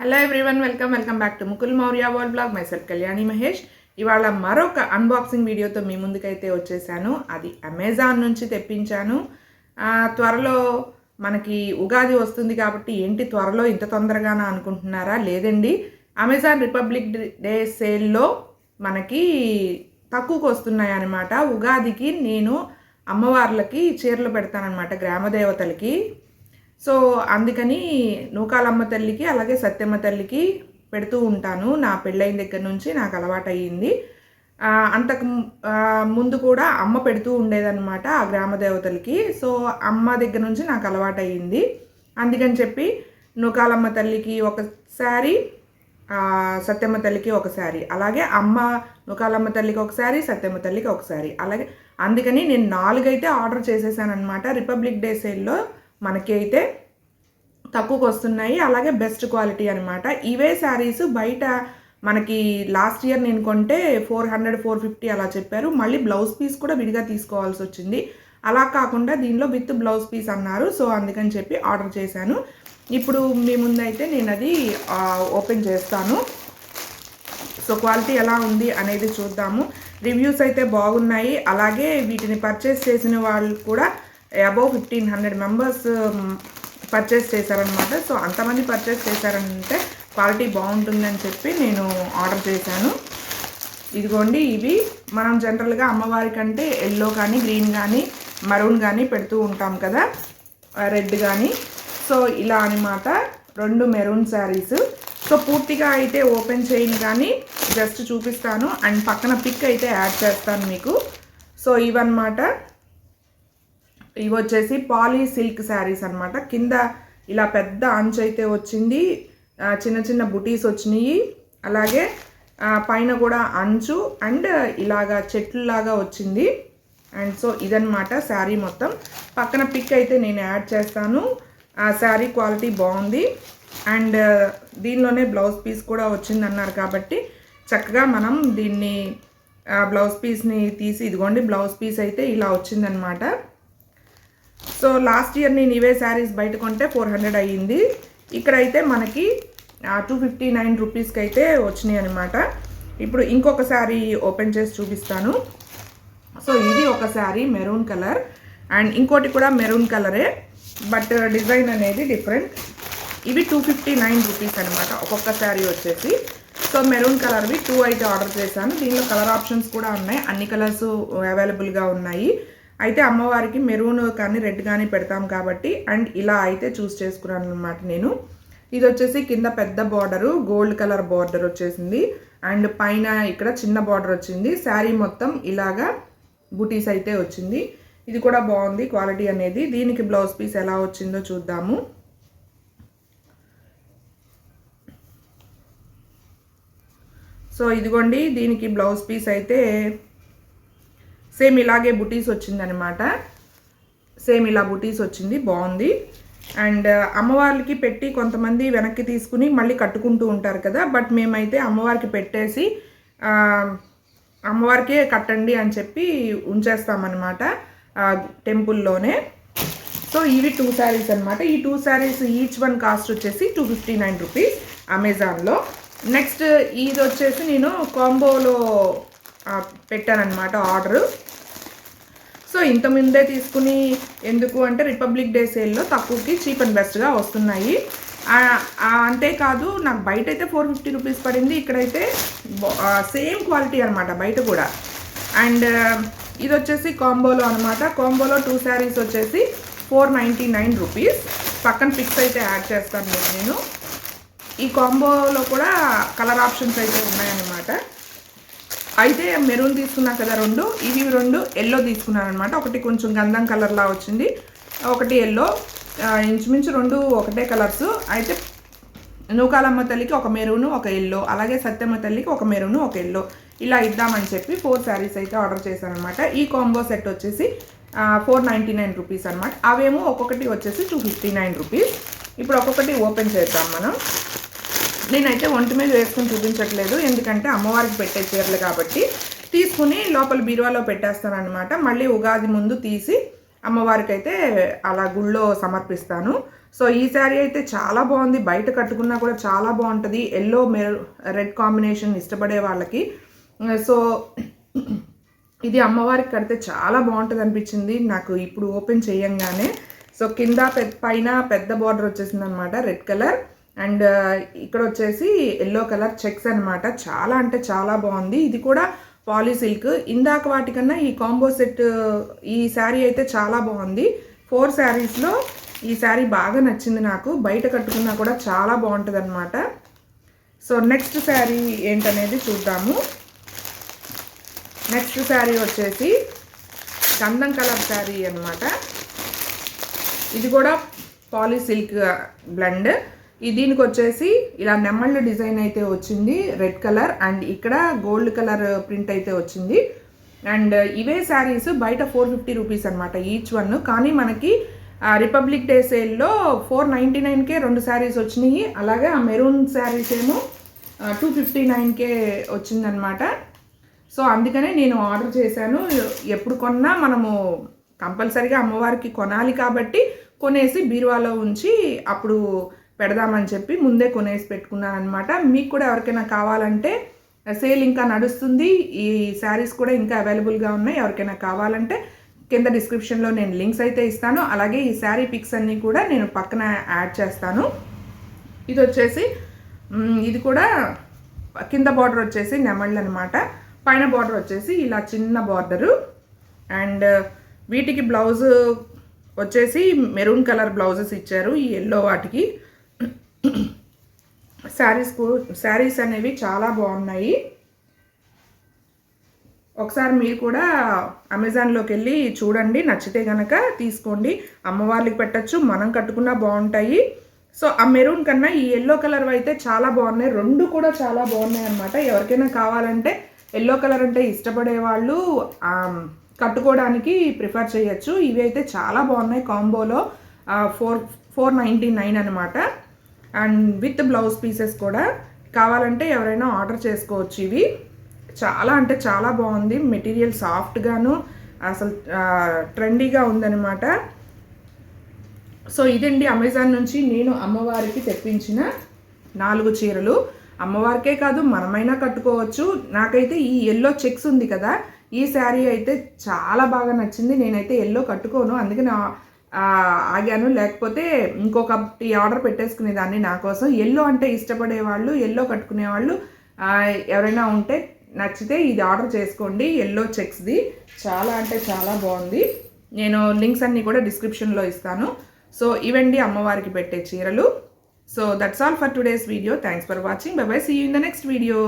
Hello everyone welcome welcome back to Mukul Maurya world vlog myself Kalyani Mahesh ఇవాళ మరొక unboxing వీడియోతో మీ ముందుకైతే వచ్చేసాను. అది అమెజాన్ నుంచి తెప్పించాను. త్వరలో మనకి ఉగాది వస్తుంది కాబట్టి ఏంటి త్వరలో ఇంత తొందరగానా అనుకుంటున్నారా? లేదండి. అమెజాన్ రిపబ్లిక్ డే సేల్లో మనకి తక్కువకు వస్తున్నాయి అనమాట ఉగాదికి నేను అమ్మవార్లకి చీరలు పెడతానన్నమాట గ్రామదేవతలకి. సో అందుకని నూకాలమ్మ తల్లికి అలాగే సత్యమ్మ తల్లికి పెడుతూ ఉంటాను. నా పెళ్ళైన దగ్గర నుంచి నాకు అలవాటు అయ్యింది అంతకు ముందు కూడా అమ్మ పెడుతూ ఉండేదన్నమాట ఆ గ్రామ దేవతలకి. సో అమ్మ దగ్గర నుంచి నాకు అలవాటు అయ్యింది అందుకని చెప్పి నూకాలమ్మ తల్లికి ఒకసారి సత్యమ్మ తల్లికి ఒకసారి అలాగే అమ్మ నూకాలమ్మ తల్లికి ఒకసారి సత్యమ్మ తల్లికి ఒకసారి అలాగే అందుకని నేను నాలుగైతే ఆర్డర్ చేసేసాను అనమాట రిపబ్లిక్ డే సేల్లో మనకి అయితే తక్కువకు వస్తున్నాయి. అలాగే బెస్ట్ క్వాలిటీ అనమాట ఇవే శారీస్ బయట మనకి లాస్ట్ ఇయర్ నేను కొంటే ఫోర్ హండ్రెడ్ ఫోర్ ఫిఫ్టీ అలా చెప్పారు. మళ్ళీ బ్లౌజ్ పీస్ కూడా విడిగా తీసుకోవాల్సి వచ్చింది. అలా కాకుండా దీనిలో విత్ బ్లౌజ్ పీస్ అన్నారు. సో అందుకని చెప్పి ఆర్డర్ చేశాను. ఇప్పుడు మీ ముందైతే నేను అది ఓపెన్ చేస్తాను. సో క్వాలిటీ ఎలా ఉంది అనేది చూద్దాము. రివ్యూస్ అయితే బాగున్నాయి. అలాగే వీటిని పర్చేస్ చేసిన వాళ్ళు కూడా above fifteen hundred members purchase చేశారనమాట సో అంతమంది పర్చేస్ చేశారంటే క్వాలిటీ బాగుంటుందని చెప్పి నేను ఆర్డర్ చేశాను. ఇదిగోండి ఇవి. మనం జనరల్గా అమ్మవారి కంటే ఎల్లో కానీ గ్రీన్ కానీ మరూన్ కానీ పెడుతూ ఉంటాం కదా. రెడ్ కానీ. సో ఇలా అనమాట రెండు మెరూన్ శారీస్. సో పూర్తిగా అయితే ఓపెన్ చేయను కానీ జస్ట్ చూపిస్తాను. అండ్ పక్కన పిక్ అయితే యాడ్ చేస్తాను మీకు. సో ఇవన్నమాట. ఇవి వచ్చేసి పాలీ సిల్క్ శారీస్ అన్నమాట. కింద ఇలా పెద్ద అంచు అయితే వచ్చింది. చిన్న చిన్న బుటీస్ వచ్చినాయి. అలాగే పైన కూడా అంచు అండ్ ఇలాగా చెట్లులాగా వచ్చింది. అండ్ సో ఇదనమాట శారీ మొత్తం. పక్కన పిక్ అయితే నేను యాడ్ చేస్తాను. ఆ శారీ క్వాలిటీ బాగుంది. అండ్ దీనిలోనే బ్లౌజ్ పీస్ కూడా వచ్చింది అన్నారు కాబట్టి చక్కగా మనం దీన్ని బ్లౌజ్ పీస్ని తీసి ఇదిగోండి బ్లౌజ్ పీస్ అయితే ఇలా వచ్చిందనమాట సో లాస్ట్ ఇయర్ నేను ఇవే శారీస్ బయట కొంటే ఫోర్ హండ్రెడ్ అయ్యింది. ఇక్కడైతే మనకి టూ ఫిఫ్టీ నైన్ రూపీస్కి అయితే వచ్చినాయి అనమాట ఇప్పుడు ఇంకొక శారీ ఓపెన్ చేసి చూపిస్తాను. సో ఇది ఒక శారీ మెరూన్ కలర్ అండ్ ఇంకోటి కూడా మెరూన్ కలరే బట్ డిజైన్ అనేది డిఫరెంట్ ఇవి టూ ఫిఫ్టీ నైన్ రూపీస్ అనమాట ఒక్కొక్క శారీ వచ్చేసి. సో మెరూన్ కలర్వి టూ అయితే ఆర్డర్ చేశాను. దీనిలో కలర్ ఆప్షన్స్ కూడా ఉన్నాయి. అన్ని కలర్స్ అవైలబుల్గా ఉన్నాయి. అయితే అమ్మవారికి మెరూన్ కానీ రెడ్ కానీ పెడతాం కాబట్టి అండ్ ఇలా అయితే చూస్ చేసుకున్నాను అనమాట నేను. ఇది వచ్చేసి కింద పెద్ద బార్డరు గోల్డ్ కలర్ బార్డర్ వచ్చేసింది. అండ్ పైన ఇక్కడ చిన్న బార్డర్ వచ్చింది. శారీ మొత్తం ఇలాగా బుటీస్ అయితే వచ్చింది. ఇది కూడా బాగుంది క్వాలిటీ అనేది. దీనికి బ్లౌజ్ పీస్ ఎలా వచ్చిందో చూద్దాము. సో ఇదిగోండి దీనికి బ్లౌజ్ పీస్ అయితే సేమ్ ఇలాగే బుటీస్ వచ్చిందనమాట సేమ్ ఇలా బుటీస్ వచ్చింది బాగుంది. అండ్ uh, అమ్మవారికి పెట్టి కొంతమంది వెనక్కి తీసుకుని మళ్ళీ కట్టుకుంటూ ఉంటారు కదా బట్ మేమైతే అమ్మవారికి పెట్టేసి అమ్మవారికే కట్టండి అని చెప్పి ఉంచేస్తామన్నమాట టెంపుల్లోనే. సో ఇవి టూ శారీస్ అనమాట ఈ two saris each one cost వచ్చేసి టూ ఫిఫ్టీ నైన్ రూపీస్ అమెజాన్లో నెక్స్ట్ ఇది వచ్చేసి నేను కాంబోలో పెట్టానమాట ఆర్డర్ సో ఇంత ముందే తీసుకుని ఎందుకు అంటే రిపబ్లిక్ డే సేల్లో తక్కువకి చీప్ అండ్ బెస్ట్గా వస్తున్నాయి. అంతేకాదు నాకు బయట అయితే ఫోర్ ఫిఫ్టీ రూపీస్ పడింది. ఇక్కడైతే సేమ్ క్వాలిటీ అనమాట బయట కూడా. అండ్ ఇది వచ్చేసి కాంబోలో అనమాట కాంబోలో టూ శారీస్ వచ్చేసి ఫోర్ నైంటీ నైన్ రూపీస్ పక్కన పిక్స్ అయితే యాడ్ చేస్తాను నేను. ఈ కాంబోలో కూడా కలర్ ఆప్షన్స్ అయితే ఉన్నాయన్నమాట. అయితే మెరూన్ తీసుకున్నా కదా రెండు ఇవి రెండు ఎల్లో తీసుకున్నాను అనమాట ఒకటి కొంచెం గంధం కలర్లా వచ్చింది ఒకటి ఎల్లో ఇంచుమించు రెండు ఒకటే కలర్స్ అయితే నూకాలమ్మ తల్లికి ఒక మెరూన్ ఒక ఎల్లో అలాగే సత్యమ్మ తల్లికి ఒక మెరూన్ ఒక ఎల్లో ఇలా ఇద్దామని చెప్పి ఫోర్ శారీస్ అయితే ఆర్డర్ చేశాను అనమాట ఈ కాంబో సెట్ వచ్చేసి ఫోర్ నైంటీ నైన్ రూపీస్ అనమాట అవేమో ఒక్కొక్కటి వచ్చేసి టూ ఫిఫ్టీ నైన్ రూపీస్ ఇప్పుడు ఒక్కొక్కటి ఓపెన్ చేద్దాం మనం. నేనైతే ఒంటి మీద వేసుకుని చూపించట్లేదు. ఎందుకంటే అమ్మవారికి పెట్టే చీరలు కాబట్టి తీసుకుని లోపల బీరువాలో పెట్టేస్తానమాట మళ్ళీ ఉగాది ముందు తీసి అమ్మవారికి అయితే అలా గుళ్ళో సమర్పిస్తాను. సో ఈ శారీ అయితే చాలా బాగుంది. బయట కట్టుకున్నా కూడా చాలా బాగుంటుంది. ఎల్లో మెరు రెడ్ కాంబినేషన్ ఇష్టపడే వాళ్ళకి. సో ఇది అమ్మవారికి కడితే చాలా బాగుంటుంది అనిపించింది. నాకు ఇప్పుడు ఓపెన్ చేయంగానే సో కింద పెద్ద పైన పెద్ద బార్డర్ వచ్చేసింది అనమాట రెడ్ కలర్. అండ్ ఇక్కడ వచ్చేసి ఎల్లో కలర్ చెక్స్ అనమాట చాలా అంటే చాలా బాగుంది. ఇది కూడా పాలీ సిల్క్. ఇందాక వాటికన్నా ఈ కాంబో సెట్ ఈ శారీ అయితే చాలా బాగుంది. ఫోర్ శారీస్లో ఈ శారీ బాగా నచ్చింది నాకు. బయట కట్టుకున్నా కూడా చాలా బాగుంటుంది అనమాట సో నెక్స్ట్ శారీ ఏంటనేది చూద్దాము. నెక్స్ట్ శారీ వచ్చేసి గంధం కలర్ శారీ అనమాట ఇది కూడా పాలీ సిల్క్ బ్లెండ్. దీనికి వచ్చేసి ఇలా నెమ్మళ్ళ డిజైన్ అయితే వచ్చింది రెడ్ కలర్ అండ్ ఇక్కడ గోల్డ్ కలర్ ప్రింట్ అయితే వచ్చింది. అండ్ ఇవే శారీస్ బయట ఫోర్ ఫిఫ్టీ రూపీస్ అనమాట ఈచ్ వన్. కానీ మనకి రిపబ్లిక్ డే సేల్లో ఫోర్ నైంటీ నైన్కే రెండు శారీస్ వచ్చినాయి. అలాగే ఆ మెరూన్ శారీస్ ఏమో టూ ఫిఫ్టీ నైన్కే వచ్చిందనమాట సో అందుకనే నేను ఆర్డర్ చేశాను. ఎప్పుడు కొన్నా మనము కంపల్సరిగా అమ్మవారికి కొనాలి కాబట్టి కొనేసి బీరువాలో ఉంచి అప్పుడు పెడదామని చెప్పి ముందే కొనేసి పెట్టుకున్నాను అనమాట మీకు కూడా ఎవరికైనా కావాలంటే సేల్ ఇంకా నడుస్తుంది. ఈ శారీస్ కూడా ఇంకా అవైలబుల్గా ఉన్నాయి. ఎవరికైనా కావాలంటే కింద డిస్క్రిప్షన్లో నేను లింక్స్ అయితే ఇస్తాను. అలాగే ఈ శారీ పిక్స్ అన్నీ కూడా నేను పక్కన యాడ్ చేస్తాను. ఇది వచ్చేసి ఇది కూడా కింద బార్డర్ వచ్చేసి నెమళ్ళు అనమాట పైన బార్డర్ వచ్చేసి ఇలా చిన్న బార్డరు. అండ్ వీటికి బ్లౌజ్ వచ్చేసి మెరూన్ కలర్ బ్లౌజెస్ ఇచ్చారు ఈ ఎల్లో వాటికి. శారీస్ శారీస్ అనేవి చాలా బాగున్నాయి. ఒకసారి మీరు కూడా అమెజాన్లోకి వెళ్ళి చూడండి. నచ్చితే కనుక తీసుకోండి. అమ్మవార్లకి పెట్టచ్చు. మనం కట్టుకున్నా బాగుంటాయి. సో ఆ మెరూన్ కన్నా ఈ ఎల్లో కలర్ అయితే చాలా బాగున్నాయి. రెండు కూడా చాలా బాగున్నాయి అనమాట ఎవరికైనా కావాలంటే ఎల్లో కలర్ అంటే ఇష్టపడే వాళ్ళు కట్టుకోవడానికి ప్రిఫర్ చేయొచ్చు. ఇవి అయితే చాలా బాగున్నాయి కాంబోలో. ఫోర్ ఫోర్ నైంటీ నైన్ అనమాట అండ్ విత్ బ్లౌజ్ పీసెస్ కూడా కావాలంటే ఎవరైనా ఆర్డర్ చేసుకోవచ్చు ఇవి. చాలా అంటే చాలా బాగుంది. మెటీరియల్ సాఫ్ట్గాను అసలు ట్రెండీగా ఉందన్నమాట. సో ఇదండి అమెజాన్ నుంచి నేను అమ్మవారికి తెప్పించిన నాలుగు చీరలు. అమ్మవారికే కాదు మనమైనా కట్టుకోవచ్చు. నాకైతే ఈ ఎల్లో చెక్స్ ఉంది కదా ఈ శారీ అయితే చాలా బాగా నచ్చింది. నేనైతే ఎల్లో కట్టుకోను. అందుకే నా ఆగాను. లేకపోతే ఇంకొకటి ఆర్డర్ పెట్టేసుకునేదాన్ని నా కోసం. ఎల్లో అంటే ఇష్టపడే వాళ్ళు ఎల్లో కట్టుకునే వాళ్ళు ఎవరైనా ఉంటే నచ్చితే ఇది ఆర్డర్ చేసుకోండి. ఎల్లో చెక్స్ది. చాలా అంటే చాలా బాగుంది. నేను లింక్స్ అన్నీ కూడా డిస్క్రిప్షన్లో ఇస్తాను. సో ఇవండి అమ్మవారికి పెట్టే చీరలు. So that's all for today's video thanks for watching bye bye see you in the next video